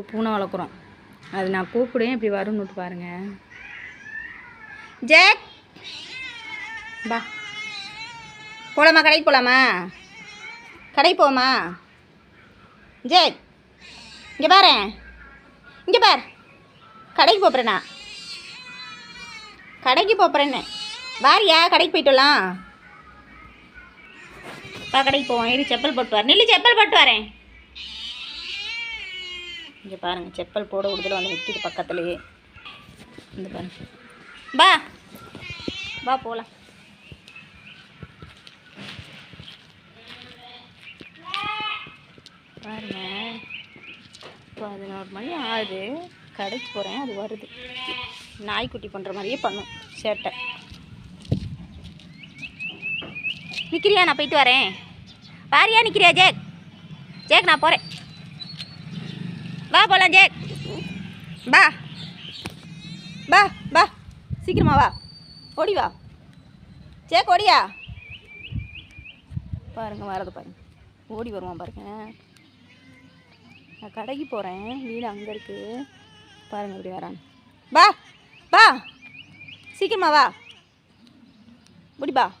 ஒரு பூனை வளர்க்குறோம். அது நான் கூப்பிடுவேன் இப்படி வரும்னு விட்டு பாருங்க. ஜேக்! பா போலாமா கடைக்கு போகலாமா கடைக்கு போமா ஜேக்! இங்கே பாரு. இங்கே பார். கடைக்கு போகிறேண்ணா கடைக்கு போப்புறேன்னு வாரியா கடைக்கு போயிட்டு பா கடைக்கு போவோம். இரு செப்பல் போட்டு வரேன் நில்லு செப்பல் போட்டு வரேன். இங்கே பாருங்கள் செப்பல் போட விடுதல வந்து நிற்கிது பக்கத்துலேயே. இந்த பாருங்க. பா! வா போகலாம் பாருங்க பதினோரு மணி ஆகுது. கடைக்கு போகிறேன் அது வருது. நாய்க்குட்டி பண்ணுற மாதிரியே பண்ணும் சேட்டை. நிற்கிறியா நான் போயிட்டு வரேன். பாரியா நிற்கிறியா ஜேக்? ஜேக் நான் போகிறேன் வா போகலாம் ஜேக். பா பா பா சீக்கிரமா வா. ஓடி வா. ஜேக் ஓடியா? பாருங்க வரது பாருங்க. ஓடி வருவான் பாருங்க. நான் கடைக்கு போகிறேன் வீடு அங்கே இருக்குது பாருங்க இப்படி வரான். பா பா சீக்கிரமா வா. முடிப்பா பா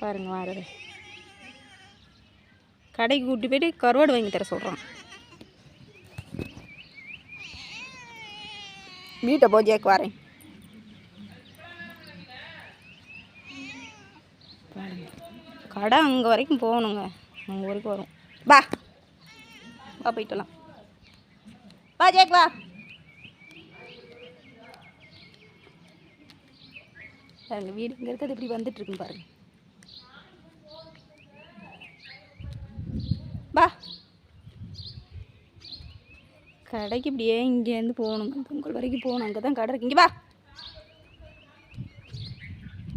பாருங்க வரது கடைக்கு கூட்டி போயிட்டு கருவாடு வாங்கி தர சொல்கிறான் வீட்டை போ ஜேக் வரேன். கடை அங்கே வரைக்கும் போகணுங்க. அங்கே வரைக்கும் வரும். வா. வா போயிட்டலாம் வா. ஜேக் வா. பாருங்க வீடு இங்கே இருக்கிறது இப்படி வந்துட்டு இருக்குன்னு பா கடைக்கு இப்படியே இங்கேருந்து போகணும். பொங்கல் வரைக்கும் போகணும். அங்கே தான் கடை இருக்கு. இங்கே வா.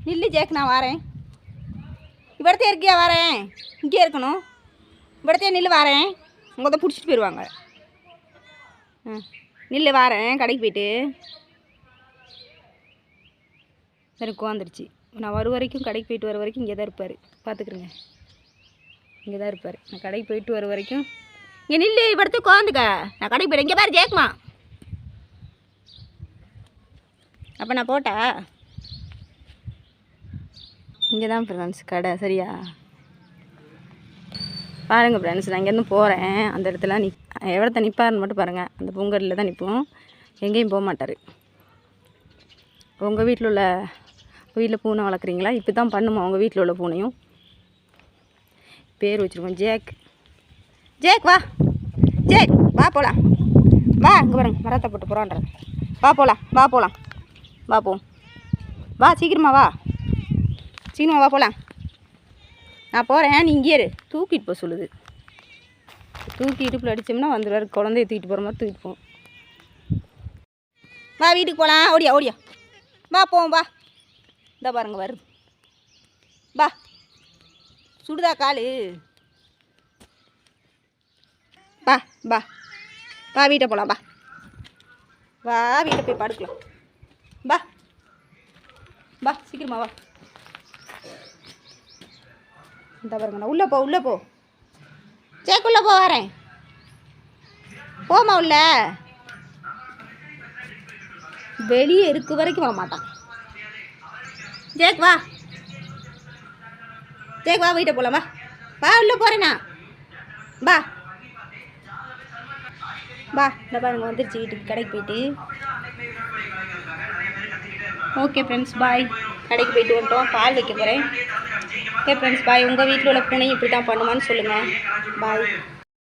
நில்லு ஜேக் நான் வரேன். இவ்வளத்தே இருக்கியா? வரேன். இங்கே இருக்கணும். இவ்வளத்தே நில்லு வரேன். உங்கள் தான் பிடிச்சிட்டு போயிடுவாங்க ஆ. நில்லு வரேன். கடைக்கு போயிட்டு. சரி உட்காந்துருச்சு. நான் வர வரைக்கும் கடைக்கு போயிட்டு வர வரைக்கும் இங்கே தான் இருப்பார். பார்த்துக்குறேங்க இங்கே தான் இருப்பார். நான் கடைக்கு போயிட்டு வர வரைக்கும் இங்கே நில்லு படுத்து உட்காந்துக்க. நான் கடைக்கு போயிட்டு இங்கே பாரு ஜேக்குமா அப்போ நான் போட்டா? இங்கே தான் ஃப்ரெண்ட்ஸ் கடை சரியா? பாருங்கள் ஃப்ரெண்ட்ஸ் நான் இங்கேருந்து போகிறேன் அந்த இடத்துல நிப் எவ்வளோத்த நிற்பாருன்னு மட்டும் பாருங்கள் அந்த பூங்கரில் தான் நிற்போம் எங்கேயும் போக மாட்டார். உங்கள் வீட்டில் உள்ள வீட்டில் பூனை வளர்க்குறீங்களா? இப்போ தான் பண்ணுமா உங்கள் வீட்டில் உள்ள பூனையும்? பேர் வச்சுருக்கோம். ஜேக். ஜேக் வா. ஜேக் வா போகலாம் வா இங்கே பாருங்க மரத்தை போட்டு போகிறான்றது வா போகலாம் வா போகலாம் வா போ. வா சீக்கிரமா வா. சீக்கிரமா வா போகலாம் நான் போகிறேன் நீ இங்கே இரு. தூக்கிட்டு போக சொல்லுது. தூக்கி இடுப்பில் அடித்தோம்னா வந்துடுவார். குழந்தைய தூக்கிட்டு போகிற மாதிரி தூக்கிட்டு போவோம் வா வீட்டுக்கு போகலாம் ஓடியா ஓடியா. வா போவோம் வா. இந்த பாருங்க வருது. வா. சுடுதா காலு. வா பா. வா வீட்டை போகலாம் பா. வா வீட்டை போய் படுக்கலாம். வா பா சீக்கிரமா வா. இந்த பாருங்கண்ணா உள்ளே போ உள்ளே போ. சேக்குள்ளே போ வரேன். போமா உள்ள. வெளியே இருக்கு வரைக்கும் வர மாட்டான் ஜேக் வா. ஜேக் வா வீட்டை போகலாம் வா. வா உள்ளே போகிறேண்ணா வா. வா இந்த பாருங்க வந்துருச்சு வீட்டுக்கு கடைக்கு போயிட்டு. ஓகே ஃப்ரெண்ட்ஸ் பாய் கடைக்கு போயிட்டு வந்துட்டோம். பால் வைக்க போகிறேன் ஓகே ஃப்ரெண்ட்ஸ் பாய் உங்கள் வீட்டில் உள்ள பூனையும் இப்படி தான் பண்ணுமான்னு சொல்லுங்கள் பாய்